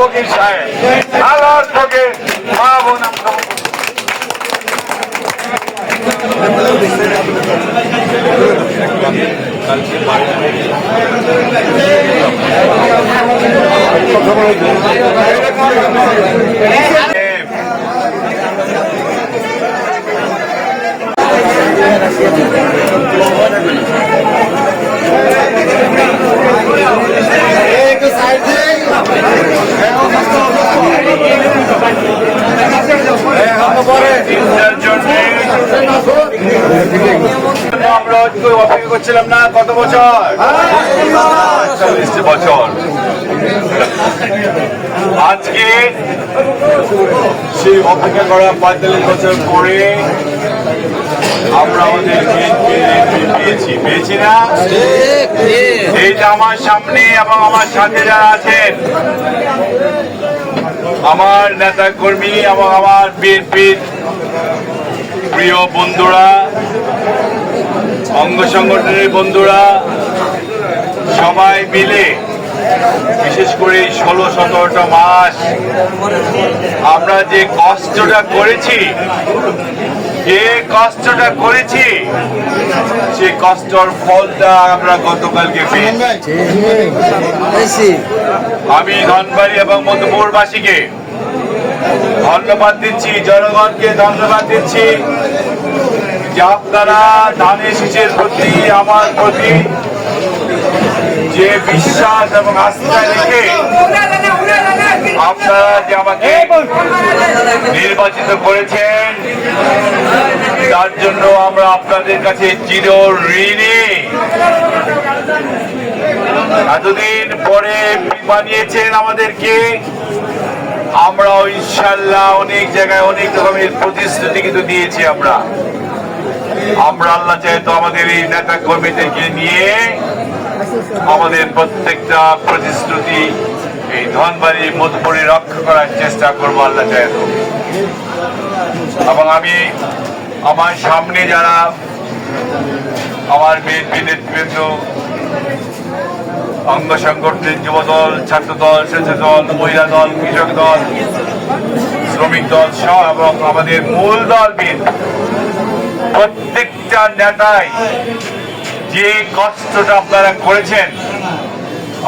ফকির সাহেব। আল্লাহর ফকির মা বোন আমরা চিন্তার জন্যে আমরা অপেক্ষা করছিলাম না কত বছর চল্লিশটি বছর আজকে সেই অপেক্ষা করা পঁয়তাল্লিশ বছর পরে আমরা বিএনপি পেয়েছি। পেয়েছি না? এইটা আমার সামনে এবং আমার সাথে যারা আছেন, আমার নেতা কর্মী এবং আমার বিএনপির প্রিয় বন্ধুরা, অঙ্গ সংগঠনের বন্ধুরা, সবাই মিলে, বিশেষ করে ষোলো, সতেরোটা মাস, আমরা যে কষ্টটা করেছি যে কষ্টটা করেছি, সে কষ্টর ফলটা আমরা গতকালকে পেয়েছি। আমি ধনবাড়ি এবং মধুপুরবাসীকে ধন্যবাদ দিচ্ছি, জনগণকে ধন্যবাদ দিচ্ছি যে আপনারা ধানের শীষের প্রতি, আমার প্রতি যে বিশ্বাস এবং আস্থা রেখে আপনারা যে আমাকে নির্বাচিত করেছেন তার জন্য আমরা আপনাদের কাছে চির ঋণী। এতদিন পরে বানিয়েছেন আমাদেরকে। আমরাও ইনশাল্লাহ অনেক জায়গায় অনেক রকমের প্রতিশ্রুতি কিন্তু দিয়েছি আমরা। আমরা আল্লাহ চাইতো আমাদের এই নেতা কর্মীদেরকে নিয়ে আমাদের প্রত্যেকটা প্রতিশ্রুতি এই ধনবাড়ি মধুপুরে রক্ষা করার চেষ্টা করব আল্লাহ চাইতো এবং আমি আমার সামনে যারা আমার বিএনপি নেতৃবৃন্দ, অঙ্গ সংগঠনের যুব দল ছাত্র দল স্বেচ্ছা দল মহিলা দল, কৃষক দল, শ্রমিক দল সহ এবং আমাদের মূল দল বিএনপি, প্রত্যেকটা নেতাই যে কষ্টটা আপনারা করেছেন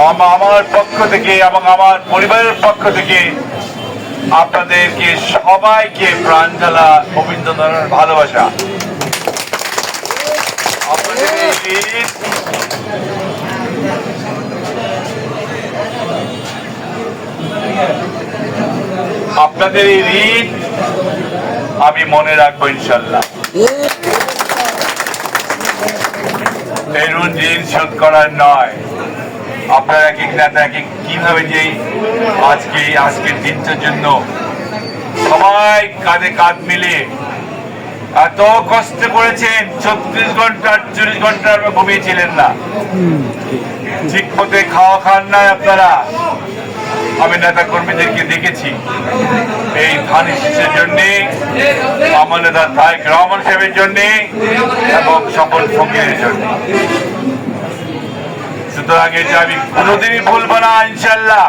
আমার পক্ষ থেকে এবং আমার পরিবারের পক্ষ থেকে আপনাদেরকে সবাইকে প্রাণ জ্বালা অভিনন্দনের ভালোবাসা। আপনাদের এই ঋণ আমি মনে রাখব ইনশাল্লাহ। এই ঋণ ঋণ শোধ করার নয়। আপনারা এক এক কীভাবে যে আজকে এই আজকের দিনটার জন্য সবাই কাঁধে কাঁধ মিলে এত কষ্ট করেছেন, ছত্রিশ ঘণ্টা, আটচল্লিশ ঘণ্টা আপনারা ঘুমিয়েছিলেন না। ঠিক মতে খাওয়া খান নাই আপনারা। আমি নেতা কর্মীদেরকে দেখেছি। এই ধান শীষের জন্য আমার নেতা তাই রহমান সাহেবের জন্য এবং সকল ফকিরের জন্য। সুতরাং এটা আমি কোনোদিনই ভুলবো না ইনশাল্লাহ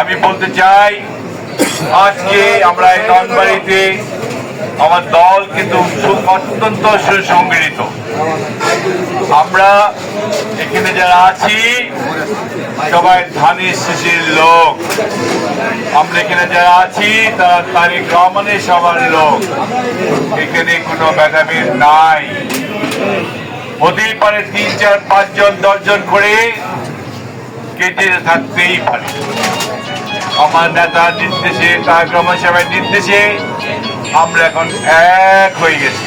আমি বলতে চাই, আজকে আমরা এই ধনবাড়িতে আমার দল কিন্তু অত্যন্ত সুসংগঠিত। আমরা এখানে যারা আছি, সবাই ধানের শিশির লোক। আমরা এখানে যারা আছি, তারা তারিখ রহমানের সবার লোক। এখানে কোনো ভেদাভেদ নাই। হতেই পারে তিন চার পাঁচজন দশজন করে কেটে থাকতেই পারে। আমার নেতার নির্দেশে রহমান সাহেবের নির্দেশে আমরা এখন এক হয়ে গেছি।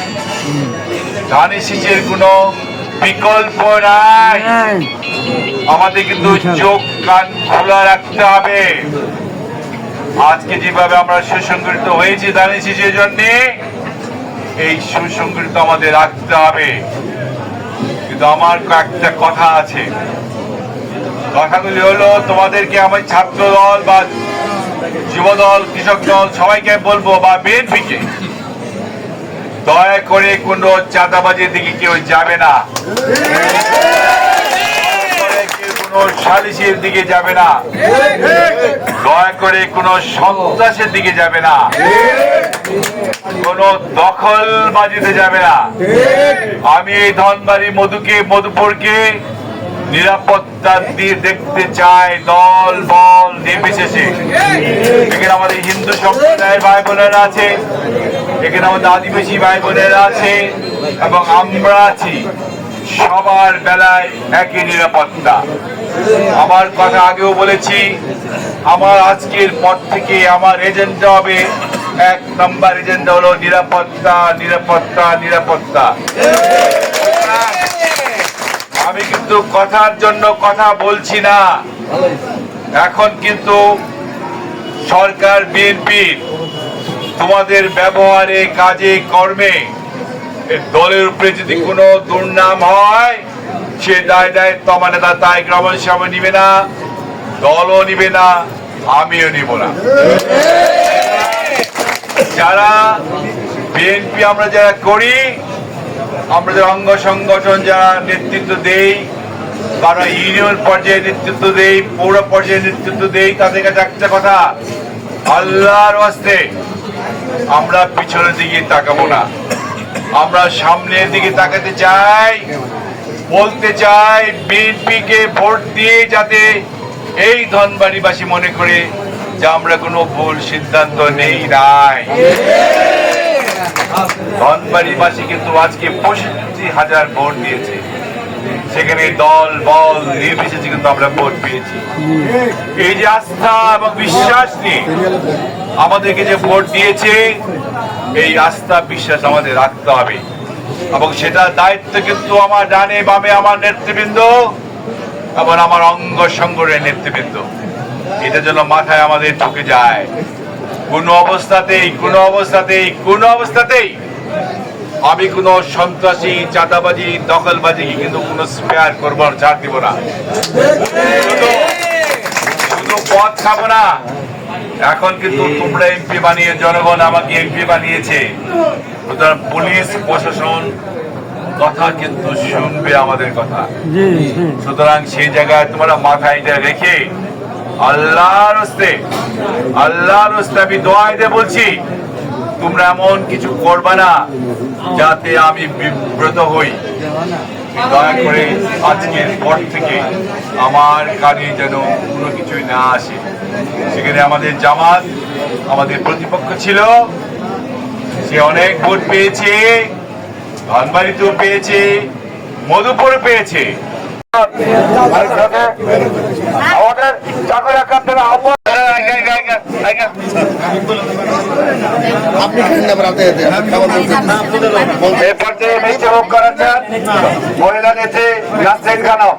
ধানের শীষের কোনো বিকল্প নাই। আমাদের কিন্তু চোখ কান খোলা রাখতে হবে। আজকে যেভাবে আমরা সুসংগঠিত হয়েছি ধানের শীষের জন্যে এই সুসংগঠিত আমাদের রাখতে হবে। কিন্তু আমার কয়েকটা কথা আছে। কথাগুলি হলো, তোমাদেরকে আমার ছাত্র দল বা যুব দল কৃষক দল সবাইকে বলব, বা বিএনপিকে, দয়া করে কোনো চাঁদাবাজির দিকে কেউ যাবে না। কোনো সালিসের দিকে যাবে না। দয়া করে কোনো সন্ত্রাসের দিকে যাবে না। কোনো দখলবাজিতে যাবে না। আমি এই ধনবাড়ি মধুকে, মধুপুরকে নিরাপত্তা দিয়ে দেখতে চাই দল, বল, নির্বিশেষে। এখানে আমাদের হিন্দু সম্প্রদায়ের ভাই বোনেরা আছে, এখানে আমাদের আদিবাসী ভাই বোনেরা আছে, এবং আমরা আছি। সবার বেলায় একই নিরাপত্তা। আমার কথা আগেও বলেছি, আমার আজকের পর থেকে আমার এজেন্ডা হবে এক নম্বর এজেন্ডা হলো নিরাপত্তা নিরাপত্তা নিরাপত্তা। আমি কিন্তু কথার জন্য কথা বলছি না। এখন কিন্তু সরকার বিএনপির তোমাদের ব্যবহারে, কাজে, কর্মে দলের উপরে যদি কোনো দুর্নাম হয় সে দায় দায়িত্ব আমার নেতা তাই গ্রামের সামনে নিবে না, দলও নিবে না, আমিও নিব না। যারা বিএনপি আমরা যারা করি, আমরা যারা অঙ্গ সংগঠন যারা নেতৃত্ব দেই, তারা ইউনিয়ন পর্যায়ে নেতৃত্ব দেই, পৌর পর্যায়ে নেতৃত্ব দেই, তাদের কাছে একটা কথা, আল্লাহর আসতে আমরা পিছনের দিকে তাকাবো না। আমরা সামনের দিকে তাকাতে চাই বলতে চাই বিএনপি কে ভোট দিয়ে যাতে এই ধনবাড়িবাসী মনে করে যে আমরা কোনো ভুল সিদ্ধান্ত নেই, নাই। ধনবাড়িবাসী কিন্তু আজকে পঁয়ষট্টি হাজার ভোট দিয়েছে। সেখানে দল, বল নির্বিশেষে কিন্তু আমরা ভোট পেয়েছি। এই যে আস্থা এবং বিশ্বাস নিয়ে আমাদেরকে যে ভোট দিয়েছে, এই আস্থা, বিশ্বাস আমাদের রাখতে হবে। এবং সেটা দায়িত্ব কিন্তু আমার ডানে বামে আমার নেতৃবৃন্দ এবং আমার অঙ্গ সংগঠনের নেতৃবৃন্দ। এটা যেন মাথায় আমাদের ঢুকে যায়। কোন অবস্থাতেই কোন অবস্থাতেই কোন অবস্থাতেই আমি কোন সন্ত্রাসী, চাঁদাবাজি, দখলবাজি কিন্তু কোন স্পেয়ার করব ছাড় দিব না। পথ খাব না। এখন কিন্তু তোমরা এমপি বানিয়ে জনগণ আমাকে এমপি বানিয়েছে। সুতরাং পুলিশ প্রশাসন কথা কিন্তু শুনবে আমাদের কথা। সুতরাং সেই জায়গায় তোমরা মাথায় এটা রেখে আল্লাহর হস্তে আল্লাহর হস্তে আমি দোয়াই দিয়ে বলছি তোমরা এমন কিছু করবে না যাতে আমি বিব্রত হই। দয়া করে আজকের পর থেকে আমার কানে যেন কোনো কিছুই না আসে। সেখানে আমাদের জামাত আমাদের প্রতিপক্ষ ছিল সে অনেক ভোট পেয়েছে ধনবাড়িতেও পেয়েছে মধুপুর পেয়েছে। মহিলা নেত্রী নাসরিন খানম।